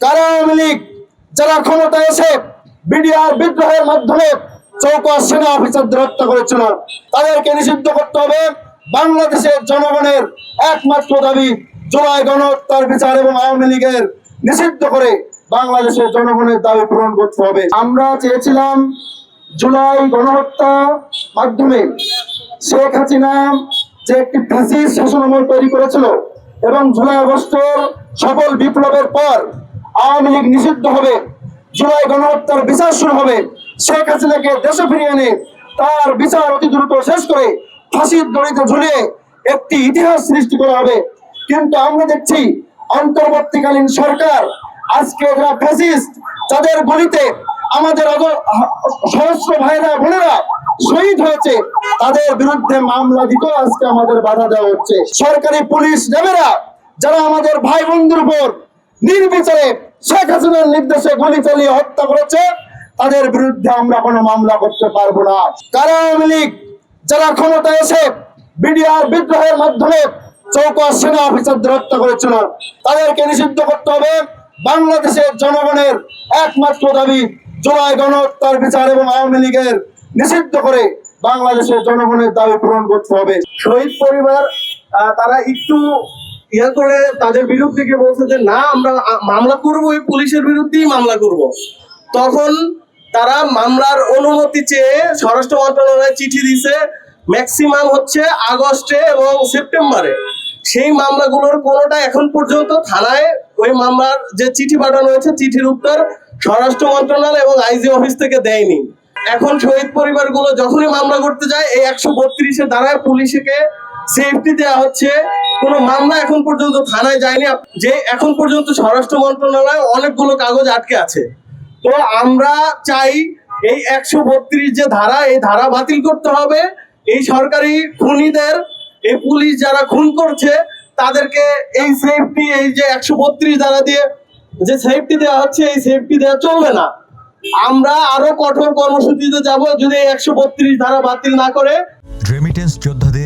কারা আওয়ামী লীগ যারা ক্ষমতায় এসে বিডিআর বিদ্রোহের মাধ্যমে চৌকা সেনা অফিসারদের হত্যা করেছিল, তাদেরকে নিষিদ্ধ করতে হবে। বাংলাদেশের জনগণের একমাত্র দাবি গণহত্যার বিচার এবং আওয়ামী লীগের নিষিদ্ধ করে বাংলাদেশের জনগণের দাবি পূরণ করতে হবে। আমরা চেয়েছিলাম জুলাই গণহত্যা মাধ্যমে শেখ হাসিনা যে একটি তৈরি করেছিল এবং জুলাই আগস্টের সফল বিপ্লবের পর আওয়ামী লীগ নিষিদ্ধ হবে। জুলাই গণহত্যার বিচার শুরু হবে। শেখ হাসিনাকে দেশে ফিরিয়ে এনে তার বিচার অতি দ্রুত শেষ করে ফাঁসির দড়িতে ঝুলিয়ে একটি ইতিহাস সৃষ্টি করা হবে। কিন্তু আমরা দেখছি অন্তর্বর্তীকালীন সরকার, আজকে যারা ফ্যাসিস্ট যাদের গলিতে আমাদের সহস্র ভাইরা, বোনেরা শহীদ হয়েছে, তাদের বিরুদ্ধে মামলা দিতেও আজকে আমাদের বাধা দেওয়া হচ্ছে। সরকারি পুলিশ নেবেরা, যারা আমাদের ভাই বন্ধুর উপর নির্বিচারে শেখ হাসিনার নির্দেশে গুলি চালিয়ে হত্যা করেছে, তাদের বিরুদ্ধে আমরা কোনো মামলা করতে পারব না। কারা আওয়ামী লীগ, যারা ক্ষমতায় এসে বিডিআর বিদ্রোহের মাধ্যমে চৌকা সেনা অফিসারদের হত্যা করেছিল, তাদেরকে নিষিদ্ধ করতে হবে। বাংলাদেশের জনগণের একমাত্র দাবি, জুলাই গণহত্যার বিচার এবং আওয়ামী লীগের নিষিদ্ধ করে বাংলাদেশের জনগণের দাবি পূরণ করতে হবে। শহীদ পরিবার তারা একটু ইয়া করে তাদের বিরুদ্ধে গিয়ে বলছে যে, না, আমরা মামলা করব, ওই পুলিশের বিরুদ্ধেই মামলা করব। তখন তারা মামলার অনুমতি চেয়ে স্বরাষ্ট্র মন্ত্রণালয়ে চিঠি দিছে, ম্যাক্সিমাম হচ্ছে আগস্টে এবং সেপ্টেম্বরে। সেই মামলাগুলোর কোনোটা এখন পর্যন্ত থানায় ওই মামলার যে চিঠি পাঠানো হয়েছে, চিঠির উত্তর স্বরাষ্ট্র মন্ত্রণালয় এবং আইজি অফিস থেকে দেয়নি। এখন শহীদ পরিবারগুলো যখনই মামলা করতে যায়, এই একশো বত্রিশের দ্বারায় পুলিশকে সেফটি দেওয়া হচ্ছে। কোনো মামলা এখন পর্যন্ত থানায় যায়নি। যে এখন পর্যন্ত স্বরাষ্ট্র মন্ত্রণালয় অনেকগুলো কাগজ আটকে আছে। তো আমরা চাই এই একশো বত্রিশ যে ধারা, এই ধারা বাতিল করতে হবে। এই সরকারি খুনিদের, এই পুলিশ যারা খুন করছে, তাদেরকে এই সেফটি এই যে একশো বত্রিশ ধারা দিয়ে যে সেফটি দেওয়া হচ্ছে, এই সেফটি দেওয়া চলবে না। আমরা আরও কঠোর কর্মসূচিতে যাব যদি একশো বত্রিশ ধারা বাতিল না করে। রেমিটেন্স যোদ্ধাদের